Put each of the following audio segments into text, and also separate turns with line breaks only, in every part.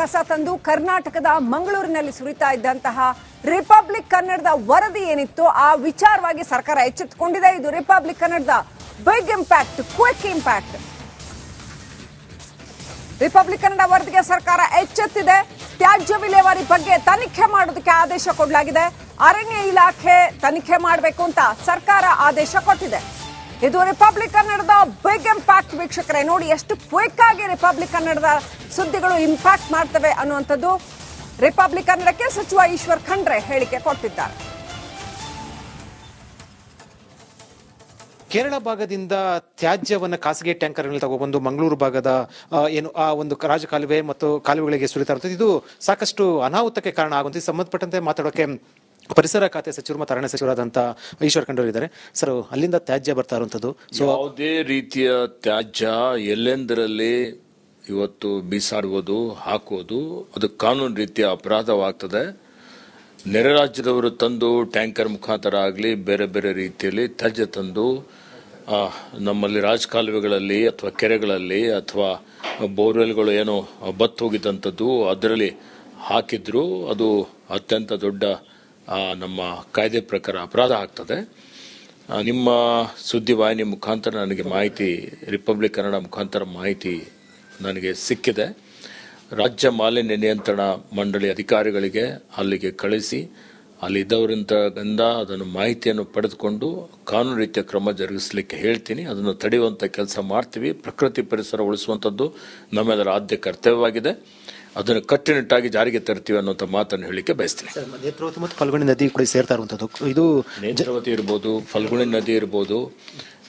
ಕಸ ತಂದು ಕರ್ನಾಟಕದ ಮಂಗಳೂರಿನಲ್ಲಿ ಸುರಿತಾ ಇದ್ದಂತಹ ರಿಪಬ್ಲಿಕ್ ಕನ್ನಡದ ವರದಿ ಏನಿತ್ತು ಆ ವಿಚಾರವಾಗಿ ಸರ್ಕಾರ ಎಚ್ಚೆತ್ತುಕೊಂಡಿದೆ. ಇದು ರಿಪಬ್ಲಿಕ್ ಕನ್ನಡದ big impact quick impact Republic Kannada ವರದಿಗೆ ಸರ್ಕಾರ ಎಚ್ಚೆತ್ತಿದೆ. ತ್ಯಾಜ್ಯ ವಿಲೇವಾರಿ ಬಗ್ಗೆ ತನಿಖೆ ಮಾಡೋದಕ್ಕೆ ಆದೇಶ ಕೊಡಲಾಗಿದೆ. ಅರಣ್ಯ ಇಲಾಖೆ ತನಿಖೆ ಮಾಡಬೇಕು ಅಂತ ಸರ್ಕಾರ ಆದೇಶ ಕೊಟ್ಟಿದೆ. ಇದು ರಿಪಬ್ಲಿಕ್ ಕನ್ನಡದ ಬಿಗ್ ಇಂಪ್ಯಾಕ್ಟ್ ವೀಕ್ಷಕರೇ, ನೋಡಿ ಎಷ್ಟು ಕ್ವಿಕ್ ಆಗಿ ರಿಪಬ್ಲಿಕ್ ಕನ್ನಡದ ಸುದ್ದಿಗಳು ಇಂಪ್ಯಾಕ್ಟ್ ಮಾಡ್ತವೆ ಅನ್ನುವಂಥದ್ದು ರಿಪಬ್ಲಿಕ್ ಕನ್ನಡಕ್ಕೆ ಸಚಿವ ಈಶ್ವರ್ ಖಂಡ್ರೆ ಹೇಳಿಕೆ ಕೊಟ್ಟಿದ್ದಾರೆ.
ಕೇರಳ ಭಾಗದಿಂದ ತ್ಯಾಜ್ಯವನ್ನು ಖಾಸಗಿ ಟ್ಯಾಂಕರ್ಗಳಲ್ಲಿ ತಗೊಬಂದು ಮಂಗಳೂರು ಭಾಗದ ಏನು ಆ ಒಂದು ರಾಜಕಾಲುವೆ ಮತ್ತು ಕಾಲುವೆಗಳಿಗೆ ಸುರಿತಾ ಇರ್ತದೆ ಇದು ಸಾಕಷ್ಟು ಅನಾಹುತಕ್ಕೆ ಕಾರಣ ಆಗುವಂತೆ ಇದಕ್ಕೆ ಸಂಬಂಧಪಟ್ಟಂತೆ ಮಾತಾಡೋಕೆ ಪರಿಸರ ಖಾತೆ ಸಚಿವರು ಮತ್ತು ಅರಣ್ಯ ಸಚಿವರಾದಂತ ಈಶ್ವರ್ ಖಂಡೂರು ಇದ್ದಾರೆ. ಸರ್ ಅಲ್ಲಿಂದ ತ್ಯಾಜ್ಯ ಬರ್ತಾ ಇರುವಂಥದ್ದು ಸೊ
ಯಾವುದೇ ರೀತಿಯ ತ್ಯಾಜ್ಯ ಎಲ್ಲೆಂದರಲ್ಲಿ ಇವತ್ತು ಬೀಸಾಡುವುದು, ಹಾಕುವುದು, ಅದು ಕಾನೂನು ರೀತಿಯ ಅಪರಾಧವಾಗ್ತದೆ. ನೆರೆ ರಾಜ್ಯದವರು ತಂದು ಟ್ಯಾಂಕರ್ ಮುಖಾಂತರ ಆಗಲಿ, ಬೇರೆ ಬೇರೆ ರೀತಿಯಲ್ಲಿ ತ್ಯಾಜ್ಯ ತಂದು ನಮ್ಮಲ್ಲಿ ರಾಜಕಾಲುವೆಗಳಲ್ಲಿ ಅಥವಾ ಕೆರೆಗಳಲ್ಲಿ ಅಥವಾ ಬೋರ್ವೆಲ್ಗಳು ಏನೋ ಬತ್ತು ಹೋಗಿದ್ದಂಥದ್ದು, ಅದರಲ್ಲಿ ಹಾಕಿದ್ರು, ಅದು ಅತ್ಯಂತ ದೊಡ್ಡ ನಮ್ಮ ಕಾಯ್ದೆ ಪ್ರಕಾರ ಅಪರಾಧ ಆಗ್ತದೆ. ನಿಮ್ಮ ಸುದ್ದಿವಾಹಿನಿ ಮುಖಾಂತರ ನನಗೆ ಮಾಹಿತಿ, ರಿಪಬ್ಲಿಕ್ ಕನ್ನಡ ಮುಖಾಂತರ ಮಾಹಿತಿ ನನಗೆ ಸಿಕ್ಕಿದೆ. ರಾಜ್ಯ ಮಾಲಿನ್ಯ ನಿಯಂತ್ರಣ ಮಂಡಳಿ ಅಧಿಕಾರಿಗಳಿಗೆ ಅಲ್ಲಿಗೆ ಕಳಿಸಿ ಅಲ್ಲಿದ್ದವರಿಂದ ಅದನ್ನು ಮಾಹಿತಿಯನ್ನು ಪಡೆದುಕೊಂಡು ಕಾನೂನು ರೀತಿಯ ಕ್ರಮ ಜರುಗಿಸಲಿಕ್ಕೆ ಹೇಳ್ತೀನಿ. ಅದನ್ನು ತಡೆಯುವಂಥ ಕೆಲಸ ಮಾಡ್ತೀವಿ. ಪ್ರಕೃತಿ ಪರಿಸರ ಉಳಿಸುವಂಥದ್ದು ನಮ್ಮೆಲ್ಲರ ಆದ್ಯ ಕರ್ತವ್ಯವಾಗಿದೆ. ಅದನ್ನು ಕಟ್ಟುನಿಟ್ಟಾಗಿ ಜಾರಿಗೆ ತರ್ತೀವಿ ಅನ್ನುವಂಥ ಮಾತನ್ನು ಹೇಳಲಿಕ್ಕೆ ಬಯಸ್ತೀನಿ.
ನೇತ್ರಾವತಿ ಮತ್ತು ಫಲ್ಗುಣಿ ನದಿ ಕೂಡ ಸೇರ್ತಾ ಇರುವಂಥದ್ದು. ಇದು
ನೇತ್ರಾವತಿ ಇರ್ಬೋದು ಫಲ್ಗುಣಿ ನದಿ ಇರ್ಬೋದು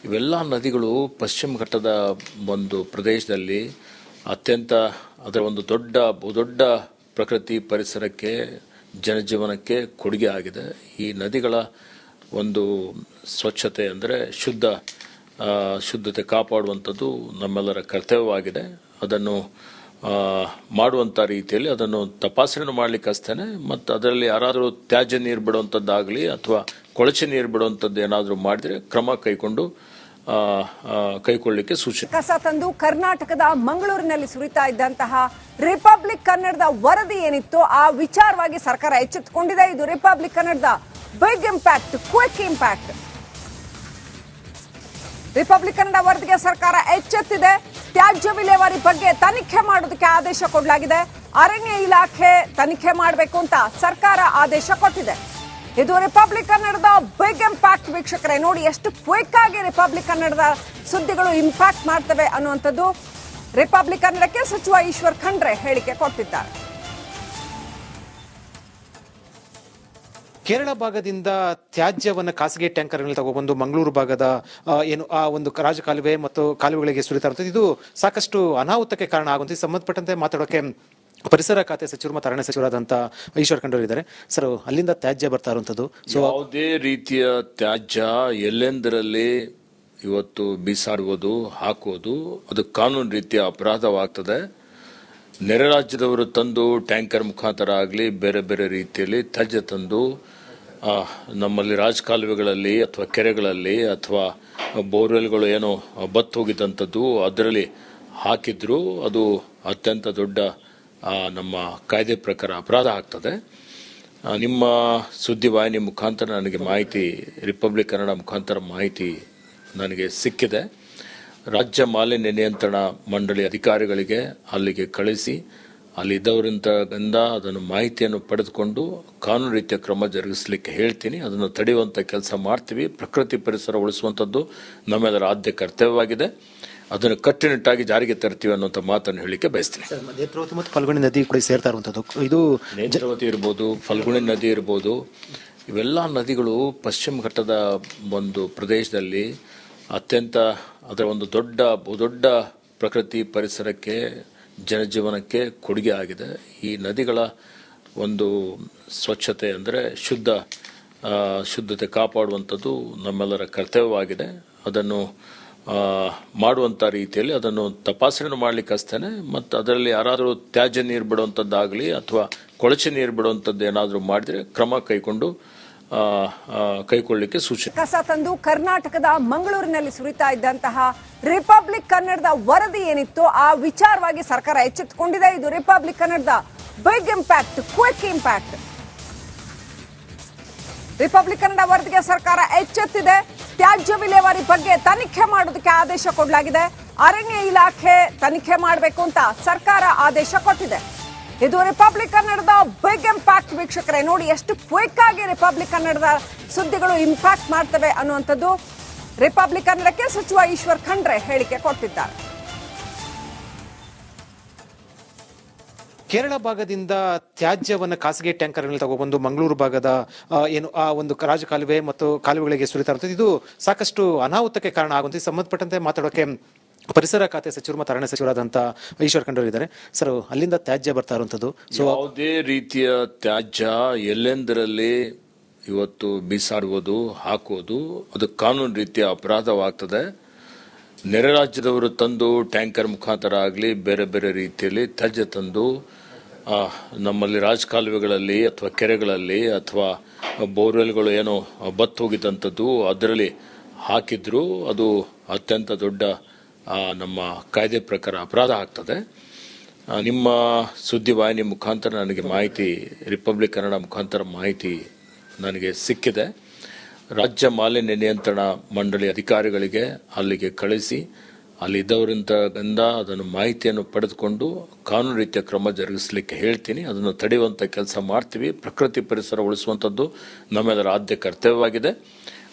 ಇವೆಲ್ಲ ನದಿಗಳು ಪಶ್ಚಿಮ ಘಟ್ಟದ ಒಂದು ಪ್ರದೇಶದಲ್ಲಿ ಅತ್ಯಂತ ಅದರ ಒಂದು ದೊಡ್ಡ ದೊಡ್ಡ ಪ್ರಕೃತಿ ಪರಿಸರಕ್ಕೆ ಜನಜೀವನಕ್ಕೆ ಕೊಡುಗೆ ಆಗಿದೆ. ಈ ನದಿಗಳ ಒಂದು ಸ್ವಚ್ಛತೆ ಅಂದರೆ ಶುದ್ಧ ಶುದ್ಧತೆ ಕಾಪಾಡುವಂಥದ್ದು ನಮ್ಮೆಲ್ಲರ ಕರ್ತವ್ಯವಾಗಿದೆ. ಅದನ್ನು ಮಾಡುವಂಥ ರೀತಿಯಲ್ಲಿ ಅದನ್ನು ತಪಾಸಣೆ ಮಾಡ್ಲಿಕ್ಕೆ ಅಷ್ಟೇ ಮತ್ತು ಅದರಲ್ಲಿ ಯಾರಾದರೂ ತ್ಯಾಜ್ಯ ನೀರು ಬಿಡುವಂಥದ್ದಾಗಲಿ ಅಥವಾ ಕೊಳಚೆ ನೀರು ಬಿಡುವಂಥದ್ದು ಏನಾದರೂ ಮಾಡಿದರೆ ಕ್ರಮ ಆ, ಕೈಗೊಳ್ಳಲಿಕ್ಕೆ ಸೂಚನೆ.
ಕಸ ತಂದು ಕರ್ನಾಟಕದ ಮಂಗಳೂರಿನಲ್ಲಿ ಸುರಿತಾ ಇದ್ದಂತಹ ರಿಪಬ್ಲಿಕ್ ಕನ್ನಡದ ವರದಿ ಏನಿತ್ತು ಆ ವಿಚಾರವಾಗಿ ಸರ್ಕಾರ ಎಚ್ಚೆತ್ತುಕೊಂಡಿದೆ. ಇದು ರಿಪಬ್ಲಿಕ್ ಕನ್ನಡದ big impact quick impact Republic Kannada ವರದಿಗೆ ಸರ್ಕಾರ ಎಚ್ಚೆತ್ತಿದೆ. ತ್ಯಾಜ್ಯ ವಿಲೇವಾರಿ ಬಗ್ಗೆ ತನಿಖೆ ಮಾಡೋದಕ್ಕೆ ಆದೇಶ ಕೊಡಲಾಗಿದೆ. ಅರಣ್ಯ ಇಲಾಖೆ ತನಿಖೆ ಮಾಡಬೇಕು ಅಂತ ಸರ್ಕಾರ ಆದೇಶ ಕೊಟ್ಟಿದೆ. ಇದು ರಿಪಬ್ಲಿಕ್ ಕನ್ನಡದ ಬಿಗ್ ಇಂಪ್ಯಾಕ್ಟ್ ವೀಕ್ಷಕರೇ. ನೋಡಿ ಎಷ್ಟು ಕ್ವಿಕ್ ಆಗಿ ರಿಪಬ್ಲಿಕ್ ಕನ್ನಡದ ಸುದ್ದಿಗಳು ಇಂಪ್ಯಾಕ್ಟ್ ಮಾಡ್ತವೆ ಅನ್ನುವಂಥದ್ದು ರಿಪಬ್ಲಿಕ್ ಕನ್ನಡಕ್ಕೆ ಸಚಿವ ಈಶ್ವರ್ ಖಂಡ್ರೆ ಹೇಳಿಕೆ ಕೊಟ್ಟಿದ್ದಾರೆ.
ಕೇರಳ ಭಾಗದಿಂದ ತ್ಯಾಜ್ಯವನ್ನು ಖಾಸಗಿ ಟ್ಯಾಂಕರ್ಗಳಲ್ಲಿ ತಗೊಬಂದು ಮಂಗಳೂರು ಭಾಗದ ಏನು, ಆ ಒಂದು ರಾಜಕಾಲುವೆ ಮತ್ತು ಕಾಲುವೆಗಳಿಗೆ ಸುರಿತಾ ಇರುತ್ತದೆ ಇದು ಸಾಕಷ್ಟು ಅನಾಹುತಕ್ಕೆ ಕಾರಣ ಆಗುತ್ತೆ ಸಂಬಂಧಪಟ್ಟಂತೆ ಮಾತಾಡೋಕೆ ಪರಿಸರ ಖಾತೆ ಸಚಿವರು ಮತ್ತು ಅರಣ್ಯ ಸಚಿವರಾದಂತ ಈಶ್ವರ್ ಖಂಡೂರು ಇದ್ದಾರೆ. ಸರ್, ಅಲ್ಲಿಂದ ತ್ಯಾಜ್ಯ ಬರ್ತಾ ಇರುವಂತದ್ದು ಸೊ
ಯಾವುದೇ ರೀತಿಯ ತ್ಯಾಜ್ಯ ಎಲ್ಲೆಂದರಲ್ಲಿ ಇವತ್ತು ಬೀಸಾಡುವುದು, ಹಾಕುವುದು, ಅದು ಕಾನೂನು ರೀತಿಯ ಅಪರಾಧವಾಗ್ತದೆ. ನೆರೆ ರಾಜ್ಯದವರು ತಂದು ಟ್ಯಾಂಕರ್ ಮುಖಾಂತರ ಆಗಲಿ, ಬೇರೆ ಬೇರೆ ರೀತಿಯಲ್ಲಿ ತ್ಯಾಜ್ಯ ತಂದು ನಮ್ಮಲ್ಲಿ ರಾಜಕಾಲುವೆಗಳಲ್ಲಿ ಅಥವಾ ಕೆರೆಗಳಲ್ಲಿ ಅಥವಾ ಬೋರ್ವೆಲ್ಗಳು ಏನೋ ಬತ್ತು ಹೋಗಿದ್ದಂಥದ್ದು, ಅದರಲ್ಲಿ ಹಾಕಿದ್ರು, ಅದು ಅತ್ಯಂತ ದೊಡ್ಡ ನಮ್ಮ ಕಾಯ್ದೆ ಪ್ರಕಾರ ಅಪರಾಧ ಆಗ್ತದೆ. ನಿಮ್ಮ ನಿಮ್ಮ ಸುದ್ದಿವಾಹಿನಿ ಮುಖಾಂತರ ನನಗೆ ಮಾಹಿತಿ, ರಿಪಬ್ಲಿಕ್ ಕನ್ನಡ ಮುಖಾಂತರ ಮಾಹಿತಿ ನನಗೆ ಸಿಕ್ಕಿದೆ. ರಾಜ್ಯ ಮಾಲಿನ್ಯ ನಿಯಂತ್ರಣ ಮಂಡಳಿ ಅಧಿಕಾರಿಗಳಿಗೆ ಅಲ್ಲಿಗೆ ಕಳಿಸಿ ಅಲ್ಲಿದ್ದವರಿಂದ ಅದನ್ನು ಮಾಹಿತಿಯನ್ನು ಪಡೆದುಕೊಂಡು ಕಾನೂನು ರೀತಿಯ ಕ್ರಮ ಜರುಗಿಸಲಿಕ್ಕೆ ಹೇಳ್ತೀನಿ. ಅದನ್ನು ತಡೆಯುವಂಥ ಕೆಲಸ ಮಾಡ್ತೀವಿ. ಪ್ರಕೃತಿ ಪರಿಸರ ಉಳಿಸುವಂಥದ್ದು ನಮ್ಮೆಲ್ಲರ ಆದ್ಯ ಕರ್ತವ್ಯವಾಗಿದೆ. ಅದನ್ನು ಕಟ್ಟುನಿಟ್ಟಾಗಿ ಜಾರಿಗೆ ತರ್ತೀವಿ ಅನ್ನುವಂಥ ಮಾತನ್ನು ಹೇಳಲಿಕ್ಕೆ ಬಯಸ್ತೀನಿ.
ನೇತ್ರಾವತಿ ಮತ್ತು ಫಲ್ಗುಣಿ ನದಿ ಕೂಡ ಸೇರ್ತಾ ಇರುವಂಥದ್ದು. ಇದು
ನೇತ್ರಾವತಿ ಇರ್ಬೋದು ಫಲ್ಗುಣಿ ನದಿ ಇರ್ಬೋದು ಇವೆಲ್ಲ ನದಿಗಳು ಪಶ್ಚಿಮ ಘಟ್ಟದ ಒಂದು ಪ್ರದೇಶದಲ್ಲಿ ಅತ್ಯಂತ ಅದರ ಒಂದು ದೊಡ್ಡ ಬಹುದೊಡ್ಡ ಪ್ರಕೃತಿ ಪರಿಸರಕ್ಕೆ ಜನಜೀವನಕ್ಕೆ ಕೊಡುಗೆ ಆಗಿದೆ. ಈ ನದಿಗಳ ಒಂದು ಸ್ವಚ್ಛತೆ ಅಂದರೆ ಶುದ್ಧ ಶುದ್ಧತೆ ಕಾಪಾಡುವಂಥದ್ದು ನಮ್ಮೆಲ್ಲರ ಕರ್ತವ್ಯವಾಗಿದೆ. ಅದನ್ನು ಮಾಡುವಂಥ ರೀತಿಯಲ್ಲಿ ಅದನ್ನು ತಪಾಸಣೆ ಮಾಡ್ಲಿಕ್ಕೆ ಅಷ್ಟೇ ಮತ್ತು ಅದರಲ್ಲಿ ಯಾರಾದರೂ ತ್ಯಾಜ್ಯ ನೀರು ಬಿಡುವಂಥದ್ದಾಗಲಿ ಅಥವಾ ಕೊಳಚೆ ನೀರು ಬಿಡುವಂಥದ್ದು ಏನಾದರೂ ಮಾಡಿದರೆ ಕ್ರಮ ಕೈಗೊಂಡು ಕೈಕೊಳ್ಳಲಿಕ್ಕೆ ಸೂಚನೆ.
ಕಸ ತಂದು ಕರ್ನಾಟಕದ ಮಂಗಳೂರಿನಲ್ಲಿ ಸುರಿತಾ ಇದ್ದಂತಹ ರಿಪಬ್ಲಿಕ್ ಕನ್ನಡದ ವರದಿ ಏನಿತ್ತು ಆ ವಿಚಾರವಾಗಿ ಸರ್ಕಾರ ಎಚ್ಚೆತ್ತುಕೊಂಡಿದೆ. ಇದು ರಿಪಬ್ಲಿಕ್ ಕನ್ನಡದ big impact, quick impact. Republic Kannada ವರದಿಗೆ ಸರ್ಕಾರ ಎಚ್ಚೆತ್ತಿದೆ. ತ್ಯಾಜ್ಯ ವಿಲೇವಾರಿ ಬಗ್ಗೆ ತನಿಖೆ ಮಾಡೋದಕ್ಕೆ ಆದೇಶ ಕೊಡಲಾಗಿದೆ. ಅರಣ್ಯ ಇಲಾಖೆ ತನಿಖೆ ಮಾಡಬೇಕು ಅಂತ ಸರ್ಕಾರ ಆದೇಶ ಕೊಟ್ಟಿದೆ. ಇದು ರಿಪಬ್ಲಿಕ್ ಕನ್ನಡದ ಬಿಗ್ ಇಂಪ್ಯಾಕ್ಟ್ ವೀಕ್ಷಕರೇ, ನೋಡಿ ಎಷ್ಟು ಕ್ವಿಕ್ ಆಗಿ ರಿಪಬ್ಲಿಕ್ ಕನ್ನಡದ ಸುದ್ದಿಗಳು ಇಂಪ್ಯಾಕ್ಟ್ ಮಾಡ್ತವೆ ಅನ್ನುವಂಥದ್ದು ರಿಪಬ್ಲಿಕ್ ಕನ್ನಡಕ್ಕೆ ಸಚಿವ ಈಶ್ವರ್ ಖಂಡ್ರೆ ಹೇಳಿಕೆ ಕೊಟ್ಟಿದ್ದಾರೆ.
ಕೇರಳ ಭಾಗದಿಂದ ತ್ಯಾಜ್ಯವನ್ನು ಖಾಸಗಿ ಟ್ಯಾಂಕರ್ಗಳಲ್ಲಿ ತಗೊಬಂದು ಮಂಗಳೂರು ಭಾಗದ ಏನು, ಆ ಒಂದು ರಾಜಕಾಲುವೆ ಮತ್ತು ಕಾಲುವೆಗಳಿಗೆ ಸುರಿತಾ ಇರ್ತದೆ ಇದು ಸಾಕಷ್ಟು ಅನಾಹುತಕ್ಕೆ ಕಾರಣ ಆಗುತ್ತೆ ಸಂಬಂಧಪಟ್ಟಂತೆ ಮಾತಾಡೋಕೆ ಪರಿಸರ ಖಾತೆ ಸಚಿವರು ಮತ್ತು ಅರಣ್ಯ ಸಚಿವರಾದಂಥ ಈಶ್ವರ್ ಖಂಡ್ರೆ ಇದ್ದಾರೆ. ಸರ್, ಅಲ್ಲಿಂದ ತ್ಯಾಜ್ಯ ಬರ್ತಾ ಇರುವಂಥದ್ದು. ಸೊ
ಯಾವುದೇ ರೀತಿಯ ತ್ಯಾಜ್ಯ ಎಲ್ಲೆಂದರಲ್ಲಿ ಇವತ್ತು ಬಿಸಾಡುವುದು ಹಾಕೋದು ಅದು ಕಾನೂನು ರೀತಿಯ ಅಪರಾಧವಾಗ್ತದೆ. ನೆರೆ ರಾಜ್ಯದವರು ತಂದು ಟ್ಯಾಂಕರ್ ಮುಖಾಂತರ ಆಗಲಿ ಬೇರೆ ಬೇರೆ ರೀತಿಯಲ್ಲಿ ತ್ಯಾಜ್ಯ ತಂದು ನಮ್ಮಲ್ಲಿ ರಾಜಕಾಲುವೆಗಳಲ್ಲಿ ಅಥವಾ ಕೆರೆಗಳಲ್ಲಿ ಅಥವಾ ಬೋರ್ವೆಲ್ಗಳು ಏನೋ ಬತ್ತು ಹೋಗಿದ್ದಂಥದ್ದು ಅದರಲ್ಲಿ ಹಾಕಿದ್ರು. ಅದು ಅತ್ಯಂತ ದೊಡ್ಡ ನಮ್ಮ ಕಾಯ್ದೆ ಪ್ರಕಾರ ಅಪರಾಧ ಆಗ್ತದೆ. ನಿಮ್ಮ ಸುದ್ದಿವಾಹಿನಿ ಮುಖಾಂತರ ನನಗೆ ಮಾಹಿತಿ, ರಿಪಬ್ಲಿಕ್ ಕನ್ನಡ ಮುಖಾಂತರ ಮಾಹಿತಿ ನನಗೆ ಸಿಕ್ಕಿದೆ. ರಾಜ್ಯ ಮಾಲಿನ್ಯ ನಿಯಂತ್ರಣ ಮಂಡಳಿ ಅಧಿಕಾರಿಗಳಿಗೆ ಅಲ್ಲಿಗೆ ಕಳಿಸಿ ಅಲ್ಲಿ ಇದ್ದವರಿಂದ ಅದನ್ನು ಮಾಹಿತಿಯನ್ನು ಪಡೆದುಕೊಂಡು ಕಾನೂನು ರೀತಿಯ ಕ್ರಮ ಜರುಗಿಸಲಿಕ್ಕೆ ಹೇಳ್ತೀನಿ. ಅದನ್ನು ತಡೆಯುವಂಥ ಕೆಲಸ ಮಾಡ್ತೀವಿ. ಪ್ರಕೃತಿ ಪರಿಸರ ಉಳಿಸುವಂಥದ್ದು ನಮ್ಮೆಲ್ಲರ ಆದ್ಯ ಕರ್ತವ್ಯವಾಗಿದೆ.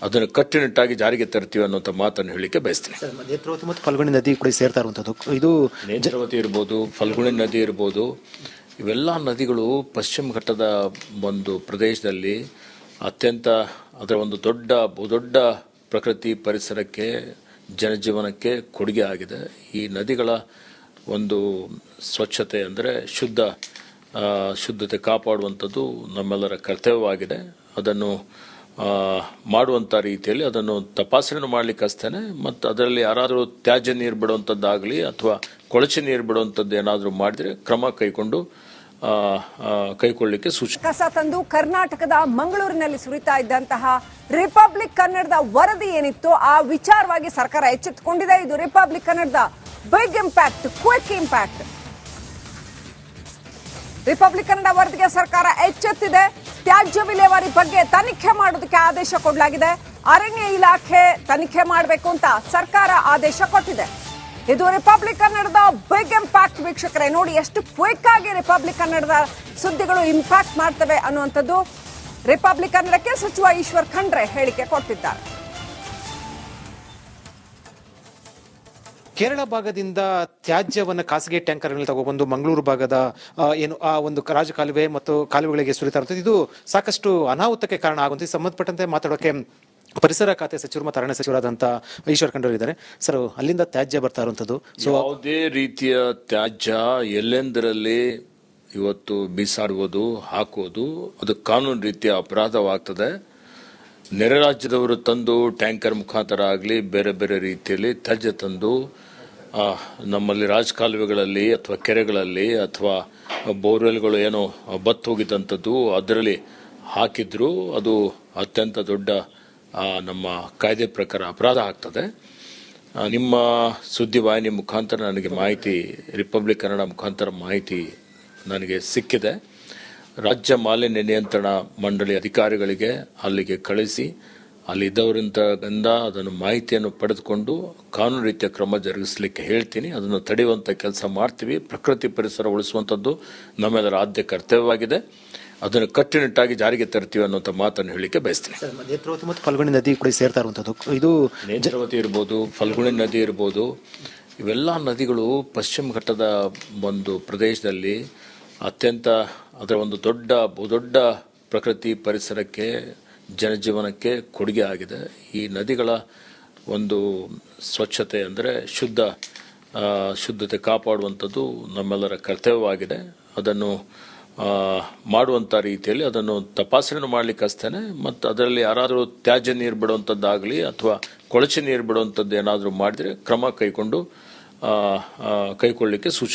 ಅದನ್ನು ಕಟ್ಟುನಿಟ್ಟಾಗಿ ಜಾರಿಗೆ ತರ್ತೀವಿ ಅನ್ನುವಂಥ ಮಾತನ್ನು ಹೇಳಲಿಕ್ಕೆ ಬಯಸ್ತೀನಿ.
ನೇತ್ರಾವತಿ ಮತ್ತು ಫಲ್ಗುಣಿ ನದಿ ಕೂಡ ಸೇರ್ತಾ ಇರುವಂಥದ್ದು. ಇದು
ನೇತ್ರಾವತಿ ಇರ್ಬೋದು ಫಲ್ಗುಣಿ ನದಿ ಇರ್ಬೋದು ಇವೆಲ್ಲ ನದಿಗಳು ಪಶ್ಚಿಮ ಘಟ್ಟದ ಒಂದು ಪ್ರದೇಶದಲ್ಲಿ ಅತ್ಯಂತ ಅದರ ಒಂದು ದೊಡ್ಡ ಬಹುದೊಡ್ಡ ಪ್ರಕೃತಿ ಪರಿಸರಕ್ಕೆ ಜನಜೀವನಕ್ಕೆ ಕೊಡುಗೆ ಆಗಿದೆ. ಈ ನದಿಗಳ ಒಂದು ಸ್ವಚ್ಛತೆ ಅಂದರೆ ಶುದ್ಧ ಶುದ್ಧತೆ ಕಾಪಾಡುವಂಥದ್ದು ನಮ್ಮೆಲ್ಲರ ಕರ್ತವ್ಯವಾಗಿದೆ. ಅದನ್ನು ಮಾಡುವಂಥ ರೀತಿಯಲ್ಲಿ ಅದನ್ನು ತಪಾಸಣೆ ಮಾಡಲಿಕ್ಕೆ ಅಷ್ಟೇ ಮತ್ತು ಅದರಲ್ಲಿ ಯಾರಾದರೂ ತ್ಯಾಜ್ಯ ನೀರು ಬಿಡುವಂಥದ್ದಾಗಲಿ ಅಥವಾ ಕೊಳಚೆ ನೀರು ಬಿಡುವಂಥದ್ದು ಏನಾದರೂ ಮಾಡಿದರೆ ಕ್ರಮ ಆ, ಕೈಗೊಳ್ಳಲಿಕ್ಕೆ ಸೂಚನೆ.
ಕಸ ತಂದು ಕರ್ನಾಟಕದ ಮಂಗಳೂರಿನಲ್ಲಿ ಸುರಿತಾ ಇದ್ದಂತಹ ರಿಪಬ್ಲಿಕ್ ಕನ್ನಡದ ವರದಿ ಏನಿತ್ತು ಆ ವಿಚಾರವಾಗಿ ಸರ್ಕಾರ ಎಚ್ಚೆತ್ತುಕೊಂಡಿದೆ. ಇದು ರಿಪಬ್ಲಿಕ್ ಕನ್ನಡದ big impact quick impact Republic Kannada ವರದಿಗೆ ಸರ್ಕಾರ ಎಚ್ಚೆತ್ತಿದೆ. ತ್ಯಾಜ್ಯ ವಿಲೇವಾರಿ ಬಗ್ಗೆ ತನಿಖೆ ಮಾಡೋದಕ್ಕೆ ಆದೇಶ ಕೊಡಲಾಗಿದೆ. ಅರಣ್ಯ ಇಲಾಖೆ ತನಿಖೆ ಮಾಡಬೇಕು ಅಂತ ಸರ್ಕಾರ ಆದೇಶ ಕೊಟ್ಟಿದೆ. ಇದು ರಿಪಬ್ಲಿಕ್ ಕನ್ನಡದ ಬಿಗ್ ಇಂಪ್ಯಾಕ್ಟ್ ವೀಕ್ಷಕರೇ. ನೋಡಿ ಎಷ್ಟು ಕ್ವಿಕ್ ಆಗಿ ರಿಪಬ್ಲಿಕ್ ಕನ್ನಡದ ಸುದ್ದಿಗಳು ಇಂಪ್ಯಾಕ್ಟ್ ಮಾಡ್ತವೆ ಅನ್ನುವಂಥದ್ದು ರಿಪಬ್ಲಿಕ್ ಕನ್ನಡಕ್ಕೆ ಸಚಿವ ಈಶ್ವರ್ ಖಂಡ್ರೆ ಹೇಳಿಕೆ ಕೊಟ್ಟಿದ್ದಾರೆ.
ಕೇರಳ ಭಾಗದಿಂದ ತ್ಯಾಜ್ಯವನ್ನು ಖಾಸಗಿ ಟ್ಯಾಂಕರ್ಗಳಲ್ಲಿ ತಗೊಬಂದು ಮಂಗಳೂರು ಭಾಗದ ಏನು, ಆ ಒಂದು ರಾಜಕಾಲುವೆ ಮತ್ತು ಕಾಲುವೆಗಳಿಗೆ ಸುರಿತಾ ಇದು ಸಾಕಷ್ಟು ಅನಾಹುತಕ್ಕೆ ಕಾರಣ ಆಗುತ್ತೆ ಸಂಬಂಧಪಟ್ಟಂತೆ ಮಾತಾಡೋಕೆ ಪರಿಸರ ಖಾತೆ ಸಚಿವರು ಮತ್ತು ಅರಣ್ಯ ಸಚಿವರಾದಂಥ ಈಶ್ವರ್ ಇದ್ದಾರೆ. ಸರ್, ಅಲ್ಲಿಂದ ತ್ಯಾಜ್ಯ ಬರ್ತಾ ಇರುವಂತದ್ದು. ಸೊ
ಯಾವುದೇ ರೀತಿಯ ತ್ಯಾಜ್ಯ ಎಲ್ಲೆಂದರಲ್ಲಿ ಇವತ್ತು ಬೀಸಾಡುವುದು, ಹಾಕುವುದು, ಅದು ಕಾನೂನು ರೀತಿಯ ಅಪರಾಧವಾಗ್ತದೆ. ನೆರೆ ರಾಜ್ಯದವರು ತಂದು ಟ್ಯಾಂಕರ್ ಮುಖಾಂತರ ಆಗಲಿ, ಬೇರೆ ಬೇರೆ ರೀತಿಯಲ್ಲಿ ತ್ಯಾಜ್ಯ ತಂದು ನಮ್ಮಲ್ಲಿ ರಾಜಕಾಲುವೆಗಳಲ್ಲಿ ಅಥವಾ ಕೆರೆಗಳಲ್ಲಿ ಅಥವಾ ಬೋರ್ವೆಲ್ಗಳು ಏನೋ ಬತ್ತು ಹೋಗಿದ್ದಂಥದ್ದು ಅದರಲ್ಲಿ ಹಾಕಿದ್ರು, ಅದು ಅತ್ಯಂತ ದೊಡ್ಡ ನಮ್ಮ ಕಾಯ್ದೆ ಪ್ರಕಾರ ಅಪರಾಧ ಆಗ್ತದೆ. ನಿಮ್ಮ ಸುದ್ದಿವಾಹಿನಿ ಮುಖಾಂತರ ನನಗೆ ಮಾಹಿತಿ, ರಿಪಬ್ಲಿಕ್ ಕನ್ನಡ ಮುಖಾಂತರ ಮಾಹಿತಿ ನನಗೆ ಸಿಕ್ಕಿದೆ. ರಾಜ್ಯ ಮಾಲಿನ್ಯ ನಿಯಂತ್ರಣ ಮಂಡಳಿ ಅಧಿಕಾರಿಗಳಿಗೆ ಅಲ್ಲಿಗೆ ಕಳಿಸಿ ಅಲ್ಲಿ ಇದ್ದವರಿಂದ ಅದನ್ನು ಮಾಹಿತಿಯನ್ನು ಪಡೆದುಕೊಂಡು ಕಾನೂನು ರೀತಿಯ ಕ್ರಮ ಜರುಗಿಸಲಿಕ್ಕೆ ಹೇಳ್ತೀನಿ. ಅದನ್ನು ತಡೆಯುವಂಥ ಕೆಲಸ ಮಾಡ್ತೀವಿ. ಪ್ರಕೃತಿ ಪರಿಸರ ಉಳಿಸುವಂಥದ್ದು ನಮ್ಮೆಲ್ಲರ ಆದ್ಯ ಕರ್ತವ್ಯವಾಗಿದೆ. ಅದನ್ನು ಕಟ್ಟುನಿಟ್ಟಾಗಿ ಜಾರಿಗೆ ತರ್ತೀವಿ ಅನ್ನುವಂಥ ಮಾತನ್ನು ಹೇಳಲಿಕ್ಕೆ ಬಯಸ್ತೀನಿ.
ನೇತ್ರಾವತಿ ಮತ್ತು ಫಲ್ಗುಣಿ ನದಿ ಕೂಡ ಸೇರ್ತಾ ಇರುವಂತದ್ದು ಇದು
ನೇತ್ರಾವತಿ ಇರ್ಬೋದು ಫಲ್ಗುಣಿ ನದಿ ಇರ್ಬೋದು ಇವೆಲ್ಲ ನದಿಗಳು ಪಶ್ಚಿಮ ಘಟ್ಟದ ಒಂದು ಪ್ರದೇಶದಲ್ಲಿ ಅತ್ಯಂತ ಅದರ ಒಂದು ದೊಡ್ಡ ಬಹುದೊಡ್ಡ ಪ್ರಕೃತಿ ಪರಿಸರಕ್ಕೆ ಜನಜೀವನಕ್ಕೆ ಕೊಡುಗೆ ಆಗಿದೆ. ಈ ನದಿಗಳ ಒಂದು ಸ್ವಚ್ಛತೆ ಅಂದರೆ ಶುದ್ಧ ಶುದ್ಧತೆ ಕಾಪಾಡುವಂಥದ್ದು ನಮ್ಮೆಲ್ಲರ ಕರ್ತವ್ಯವಾಗಿದೆ. ಅದನ್ನು ಮಾಡುವಂಥ ರೀತಿಯಲ್ಲಿ ಅದನ್ನು ತಪಾಸಣೆ ಮಾಡಲಿಕ್ಕೆ ಹಸ್ತೇನೆ ಮತ್ತು ಅದರಲ್ಲಿ ಯಾರಾದರೂ ತ್ಯಾಜ್ಯ ನೀರು ಬಿಡುವಂಥದ್ದಾಗಲಿ ಅಥವಾ ಕೊಳಚೆ ನೀರು ಬಿಡುವಂಥದ್ದು ಏನಾದರೂ ಮಾಡಿದರೆ ಕ್ರಮ ಆ, ಕೈಗೊಳ್ಳಲಿಕ್ಕೆ ಸೂಚನೆ